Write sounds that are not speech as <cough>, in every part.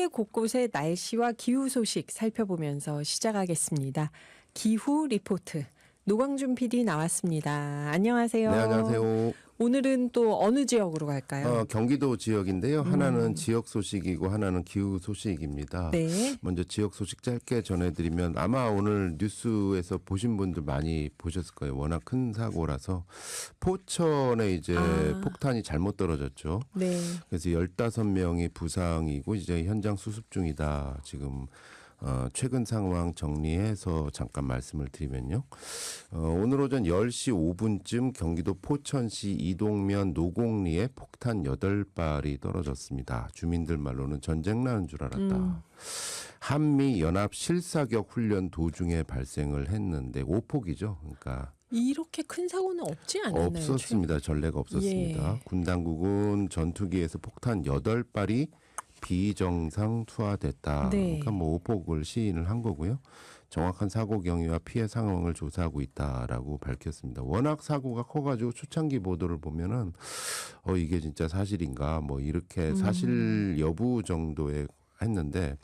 세계 곳곳의 날씨와 기후 소식 살펴보면서 시작하겠습니다. 기후 리포트 노광준 PD 나왔습니다. 안녕하세요. 네, 안녕하세요. 오늘은 또 어느 지역으로 갈까요? 어, 경기도 지역인데요. 하나는 지역 소식이고 하나는 기후 소식입니다. 네. 먼저 지역 소식 짧게 전해드리면 아마 오늘 뉴스에서 보신 분들 많이 보셨을 거예요. 워낙 큰 사고라서 포천에 이제 아. 폭탄이 잘못 떨어졌죠. 네. 그래서 15명이 부상이고 이제 현장 수습 중이다. 지금 어, 최근 상황 정리해서 잠깐 말씀을 드리면요. 어, 오늘 오전 10시 5분쯤 경기도 포천시 이동면 노곡리에 폭탄 8발이 떨어졌습니다. 주민들 말로는 전쟁 나는 줄 알았다. 음. 한미 연합 실사격 훈련 도중에 발생을 했는데 오폭이죠. 그러니까 이렇게 큰 사고는 없지 않았나요? 없었습니다. 전례가 없었습니다. 예. 군 당국은 전투기에서 폭탄 8발이 비정상 투하됐다. 네. 그러니까 뭐 오폭을 시인을 한 거고요. 정확한 사고 경위와 피해 상황을 조사하고 있다라고 밝혔습니다. 워낙 사고가 커가지고 초창기 보도를 보면은 어 이게 진짜 사실인가 뭐 이렇게 사실 여부 정도에 했는데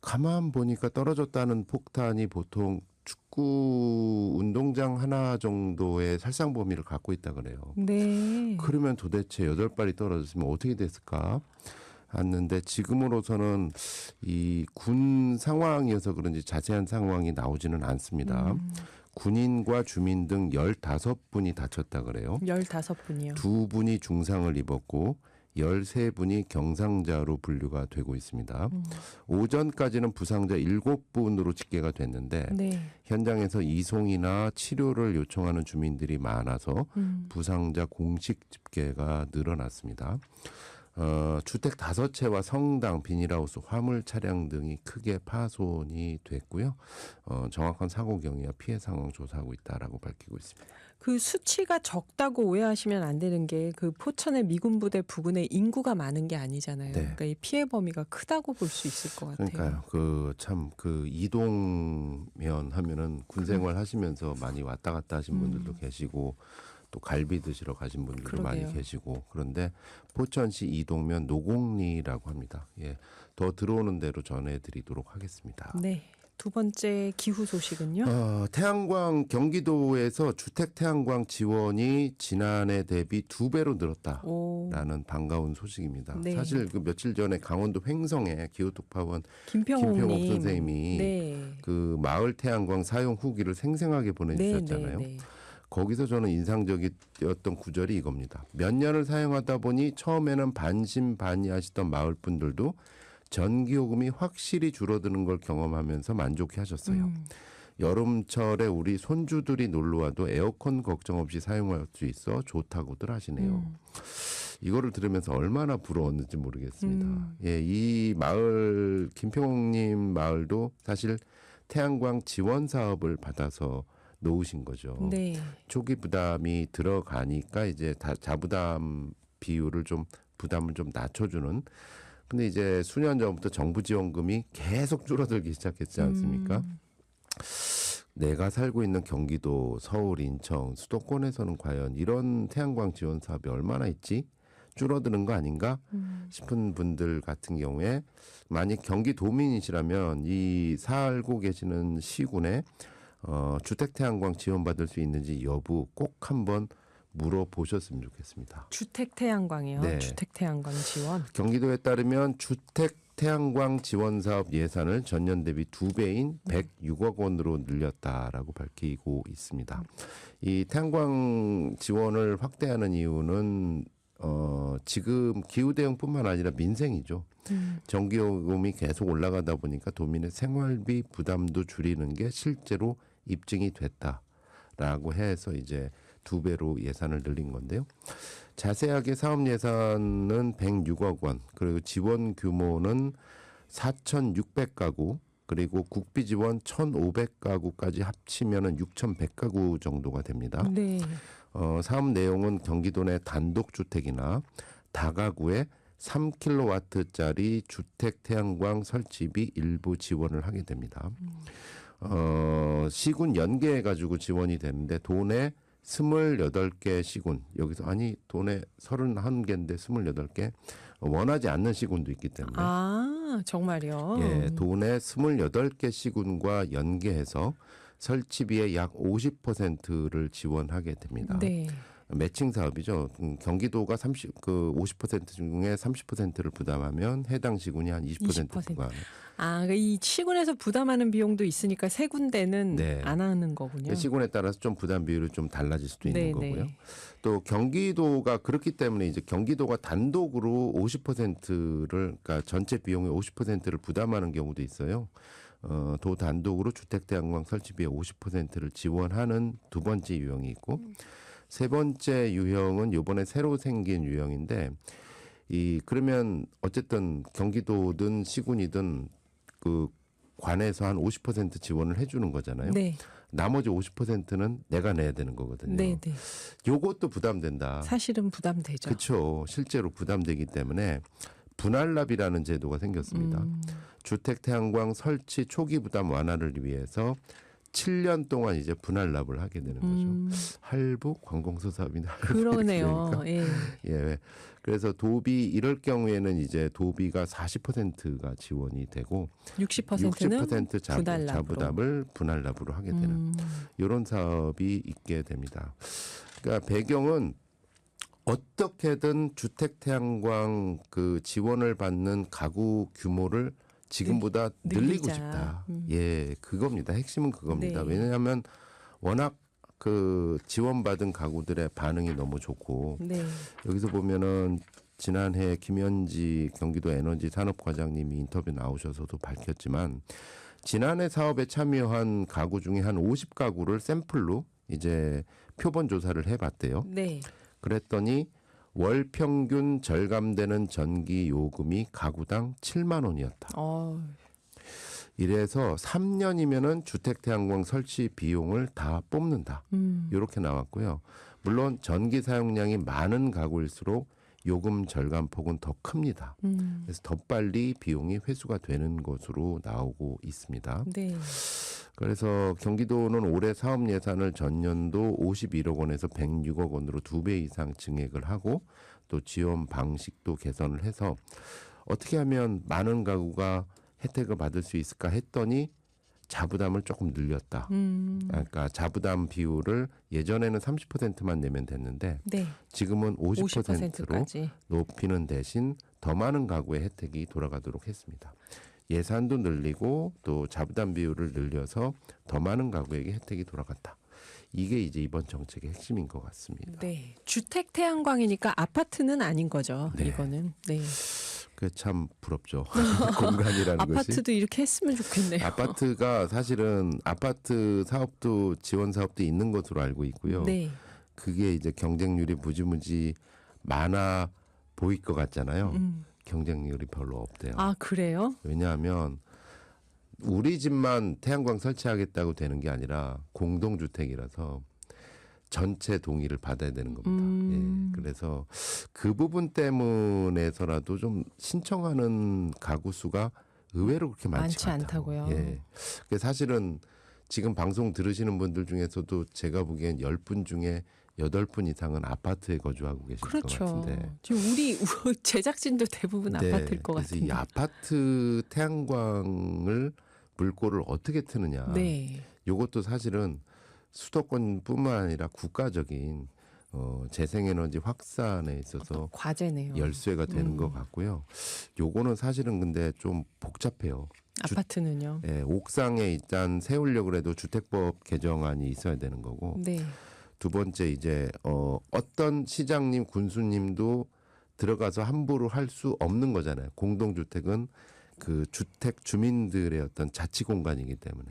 가만 보니까 떨어졌다는 폭탄이 보통 축구 운동장 하나 정도의 살상 범위를 갖고 있다 그래요. 네. 그러면 도대체 여덟 발이 떨어졌으면 어떻게 됐을까? 했는데 지금으로서는 이 군 상황이어서 그런지 자세한 상황이 나오지는 않습니다. 음. 군인과 주민 등 15분이 다쳤다 그래요. 15분이요. 두 분이 중상을 입었고 13분이 경상자로 분류가 되고 있습니다. 음. 오전까지는 부상자 7분으로 집계가 됐는데 네. 현장에서 이송이나 치료를 요청하는 주민들이 많아서 음. 부상자 공식 집계가 늘어났습니다. 어, 주택 다섯 채와 성당, 비닐하우스, 화물 차량 등이 크게 파손이 됐고요. 어, 정확한 사고 경위와 피해 상황 조사하고 있다라고 밝히고 있습니다. 그 수치가 적다고 오해하시면 안 되는 게 그 포천의 미군 부대 부근에 인구가 많은 게 아니잖아요. 네. 그러니까 이 피해 범위가 크다고 볼 수 있을 것 같아요. 그러니까요. 그 참 그 이동면 하면은 군 생활 하시면서 많이 왔다 갔다 하신 분들도 계시고 또 갈비 드시러 가신 분들도 많이 음. 그러게요. 계시고 그런데 포천시 이동면 노곡리라고 합니다. 예. 더 들어오는 대로 전해 드리도록 하겠습니다. 네. 두 번째 기후 소식은요? 어, 태양광 경기도에서 주택 태양광 지원이 지난해 대비 두 배로 늘었다. 오. 라는 반가운 소식입니다. 네. 사실 그 며칠 전에 강원도 횡성에 기후특파원 김평옥 김평옥 님. 선생님이 네. 그 마을 태양광 사용 후기를 생생하게 보내주셨잖아요. 네, 네, 네. 거기서 저는 인상적이었던 구절이 이겁니다. 몇 년을 사용하다 보니 처음에는 반신반의하시던 마을 분들도 전기요금이 확실히 줄어드는 걸 경험하면서 만족해 하셨어요. 음. 여름철에 우리 손주들이 놀러 와도 에어컨 걱정 없이 사용할 수 있어 좋다고들 하시네요. 음. 이거를 들으면서 얼마나 부러웠는지 모르겠습니다. 음. 예, 이 마을 김평님 마을도 사실 태양광 지원 사업을 받아서 놓으신 거죠. 네. 초기 부담이 들어가니까 이제 다 자부담 비율을 좀 부담을 좀 낮춰주는. 근데 이제 수년 전부터 정부 지원금이 계속 줄어들기 시작했지 않습니까? 음. 내가 살고 있는 경기도, 서울, 인천, 수도권에서는 과연 이런 태양광 지원 사업이 얼마나 있지? 줄어드는 거 아닌가 음. 싶은 분들 같은 경우에 만약 경기도민이시라면 이 살고 계시는 시군에 어, 주택 태양광 지원받을 수 있는지 여부 꼭 한번 물어보셨으면 좋겠습니다. 주택 태양광이요. 네. 주택 태양광 지원. 경기도에 따르면 주택 태양광 지원 사업 예산을 전년 대비 두 배인 106억 원으로 늘렸다라고 밝히고 있습니다. 이 태양광 지원을 확대하는 이유는 어 지금 기후 대응뿐만 아니라 민생이죠. 음. 전기요금이 계속 올라가다 보니까 도민의 생활비 부담도 줄이는 게 실제로 입증이 됐다라고 해서 이제 두 배로 예산을 늘린 건데요. 자세하게 사업 예산은 106억 원, 그리고 지원 규모는 4,600가구, 그리고 국비 지원 1,500가구까지 합치면은 6,100가구 정도가 됩니다. 네. 어, 사업 내용은 경기도 내 단독 주택이나 다가구에 3kW짜리 주택 태양광 설치비 일부 지원을 하게 됩니다. 어, 시군 연계해 가지고 지원이 되는데 도내 스물여덟 개 시군 여기서 아니 돈에 서른한 개인데 스물여덟 개 원하지 않는 시군도 있기 때문에 아, 정말요? 예, 돈의 스물여덟 개 시군과 연계해서 설치비의 약 50%를 지원하게 됩니다. 네. 매칭 사업이죠. 음, 경기도가 30, 그 50% 중에 30%를 부담하면 해당 시군이 한 20% 20%. 부담. 아, 이 시군에서 부담하는 비용도 있으니까 세 군데는 네. 안 하는 거군요. 시군에 따라서 좀 부담 비율이 좀 달라질 수도 있는 네, 거고요. 네. 또 경기도가 그렇기 때문에 이제 경기도가 단독으로 50%를 그러니까 전체 비용의 50%를 부담하는 경우도 있어요. 어, 도 단독으로 주택 태양광 설치 비의 50%를 지원하는 두 번째 유형이 있고 세 번째 유형은 요번에 새로 생긴 유형인데 이 그러면 어쨌든 경기도든 시군이든 그 관에서 한 50% 지원을 해주는 거잖아요. 네. 나머지 50%는 내가 내야 되는 거거든요. 네, 네. 요것도 부담된다. 사실은 부담되죠. 그렇죠. 실제로 부담되기 때문에 분할납이라는 제도가 생겼습니다. 음, 주택 태양광 설치 초기 부담 완화를 위해서 7년 동안 이제 분할납을 하게 되는 거죠. 음, 할부 관공서 사업이나 <laughs> 그러네요. 예. 예. 그래서 도비 이럴 경우에는 이제 도비가 40%가 지원이 되고 60%는 60% 자부, 분할납으로. 자부담을 분할납으로 하게 되는 음, 이런 사업이 있게 됩니다. 그러니까 배경은 어떻게든 주택 태양광 그 지원을 받는 가구 규모를 지금보다 늘- 늘리고 늘리자. 싶다. 음. 예, 그겁니다. 핵심은 그겁니다. 네. 왜냐하면 워낙 그 지원받은 가구들의 반응이 너무 좋고 네. 여기서 보면은 지난해 김현지 경기도 에너지 산업과장님이 인터뷰 나오셔서도 밝혔지만 지난해 사업에 참여한 가구 중에 한 50가구를 샘플로 이제 표본 조사를 해봤대요. 네. 그랬더니 월 평균 절감되는 전기 요금이 가구당 7만 원이었다. 어, 이래서 3년이면은 주택 태양광 설치 비용을 다 뽑는다. 음, 이렇게 나왔고요. 물론 전기 사용량이 많은 가구일수록 요금 절감 폭은 더 큽니다. 음, 그래서 더 빨리 비용이 회수가 되는 것으로 나오고 있습니다. 네. 그래서 경기도는 올해 사업 예산을 전년도 51억 원에서 106억 원으로 두 배 이상 증액을 하고 또 지원 방식도 개선을 해서 어떻게 하면 많은 가구가 혜택을 받을 수 있을까 했더니 자부담을 조금 늘렸다. 음, 그러니까 자부담 비율을 예전에는 30%만 내면 됐는데 네. 지금은 50%로 50%까지. 높이는 대신 더 많은 가구의 혜택이 돌아가도록 했습니다. 예산도 늘리고 또 자부담 비율을 늘려서 더 많은 가구에게 혜택이 돌아간다. 이게 이제 이번 정책의 핵심인 것 같습니다. 네. 주택 태양광이니까 아파트는 아닌 거죠. 네. 이거는. 네. 그게 참 부럽죠. <laughs> 공간이라는 것이. 아파트도 이렇게 했으면 좋겠네요. 아파트가 사실은 아파트 사업도 지원 사업도 있는 것으로 알고 있고요. 네. 그게 이제 경쟁률이 무지무지 많아 보일 것 같잖아요. 음. 경쟁률이 별로 없대요. 아, 그래요? 왜냐하면 우리 집만 태양광 설치하겠다고 되는 게 아니라 공동주택이라서 전체 동의를 받아야 되는 겁니다. 음. 예. 그래서 그 부분 때문에서라도 좀 신청하는 가구 수가 의외로 그렇게 많지, 많지 않다고요? 예. 그 사실은 지금 방송 들으시는 분들 중에서도 제가 보기엔 10분 중에 8분 이상은 아파트에 거주하고 계실 것 그렇죠. 같은데. 지금 우리 <laughs> 제작진도 대부분 아파트일 것 네. 그래서 이. 아파트 태양광을 물꼬를 어떻게 트느냐. 네. 요것도 사실은 수도권뿐만 아니라 국가적인 어, 재생에너지 확산에 있어서 과제네요. 열쇠가 되는 음. 것 같고요. 요거는 사실은 근데 좀 복잡해요. 주- 아파트는요. 예, 옥상에 일단 세우려고 해도 주택법 개정안이 있어야 되는 거고 네. 두 번째 이제 어 어떤 시장님 군수님도 들어가서 함부로 할 수 없는 거잖아요. 공동주택은 그 주택 주민들의 어떤 자치 공간이기 때문에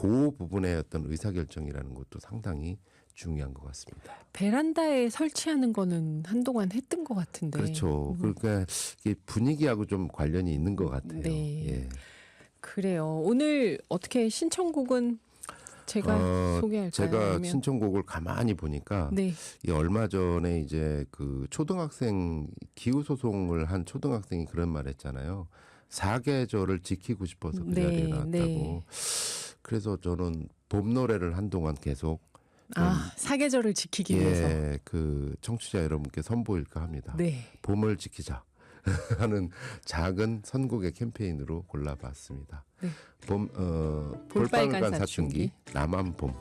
그 부분의 어떤 의사결정이라는 것도 상당히 중요한 것 같습니다. 베란다에 설치하는 거는 한동안 했던 것 같은데. 그렇죠. 그러니까 이게 분위기하고 좀 관련이 있는 것 같아요. 네. 예. 그래요. 오늘 어떻게 신청곡은 제가 어, 소개할까요? 제가 아니면- 신청곡을 가만히 보니까 네. 이 얼마 전에 이제 그 초등학생 기후 소송을 한 초등학생이 그런 말 했잖아요. 사계절을 지키고 싶어서 그 네, 자리에 나왔다고. 네. 그래서 저는 봄 노래를 한동안 계속 아 사계절을 지키기 위해서. 예, 그 청취자 여러분께 선보일까 합니다. 네. 봄을 지키자 <laughs> 하는 작은 선곡의 캠페인으로 골라봤습니다. 네. 봄 어, 볼빨간 사춘기. 사춘기, 남한 봄